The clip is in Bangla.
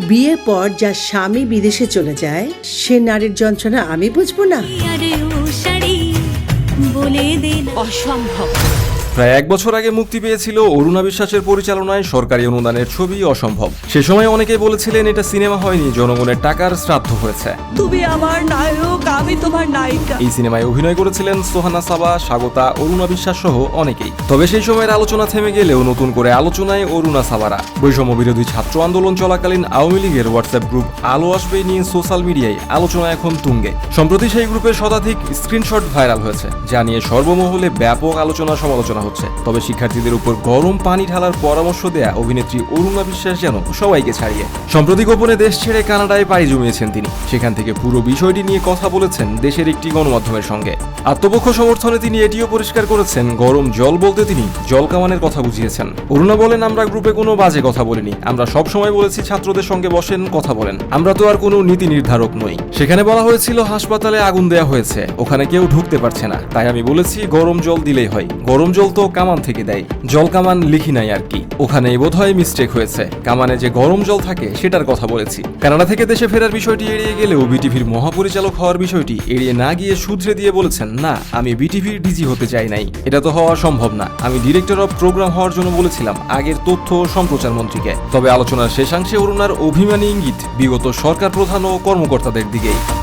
বিয়ের পর যা স্বামী বিদেশে চলে যায় সে নারীর যন্ত্রণা আমি বুঝব না। অসম্ভব প্রায় এক বছর আগে মুক্তি পেয়েছিল অরুণা বিশ্বাসের পরিচালনায় সরকারি অনুদানের ছবি অসম্ভব। সে সময় অনেকেই বলেছিলেন এটা সিনেমা হয়নি জনগণের টাকার শ্রাদ্ধ হয়েছে। তুমি আমার নায়ক আমি তোমার নায়িকা। এই সিনেমায় অভিনয় করেছিলেন সোহানা সাবা স্বাগতা অরুণা বিশ্বাস সহ অনেকেই। তবে সেই সময়ের আলোচনা থেমে গেলেও নতুন করে আলোচনায় অরুণা সাবারা। বৈষম্য বিরোধী ছাত্র আন্দোলন চলাকালীন আওয়ামী লীগের হোয়াটসঅ্যাপ গ্রুপ আলো আসবে নিয়ে সোশ্যাল মিডিয়ায় আলোচনা এখন তুঙ্গে। সম্প্রতি সেই গ্রুপের শতাধিক স্ক্রিনশট ভাইরাল হয়েছে যা নিয়ে সর্বমহলে ব্যাপক আলোচনা সমালোচনা হচ্ছে। তবে শিক্ষার্থীদের উপর গরম পানি ঢালার পরামর্শ দেয়া অভিনেত্রী অরুণা বিশ্বাস যেন সবাইকে ছাড়িয়ে সম্প্রতি গোপনে দেশ ছেড়ে কানাডায় পাড়ি জমিয়েছেন তিনি। সেখান থেকে পুরো বিষয়টি নিয়ে কথা বলেছেন দেশের একটি গণমাধ্যমের সঙ্গে। আত্মপক্ষ সমর্থনে তিনি এটিও পরিষ্কার করেছেন, গরম জল বলতে তিনি জল কামানের কথা বুঝিয়েছেন। অরুণা বলেন, আমরা গ্রুপে কোনো বাজে কথা বলিনি। আমরা সব সময় বলেছি ছাত্রদের সঙ্গে বসেন, কথা বলেন। আমরা তো আর কোনো নীতি নির্ধারক নই। সেখানে বলা হয়েছিল, হাসপাতালে আগুন দেয়া হয়েছে। ওখানে কেউ ঢুকতে পারছে না। তাই আমি বলেছি, গরম জল দিলেই হয়। গরম জল তো কামান থেকে দেয়। জল কামান লিখি নাই আর কি। ওখানে বোধহয় মিস্টেক হয়েছে। কামানে যে গরম জল থাকে, সেটার কথা বলেছি। কানাডা থেকে দেশে ফেরার বিষয়টি এড়িয়ে গেলেও বিটিভির মহাপরিচালক হওয়ার বিষয়টি এড়িয়ে না গিয়ে শুধরে দিয়ে বলেছেন, না, আমি বিটিভির ডিজি হতে চাই নাই। এটা তো হওয়া সম্ভব না। আমি ডিরেক্টর অফ প্রোগ্রাম হওয়ার জন্য বলেছিলাম, আগের তথ্য সম্প্রচার মন্ত্রীকে। তবে আলোচনার শেষাংশে অরুণার অভিমানী ইঙ্গিত, বিগত সরকার প্রধান ও কর্মকর্তাদের দিকেই।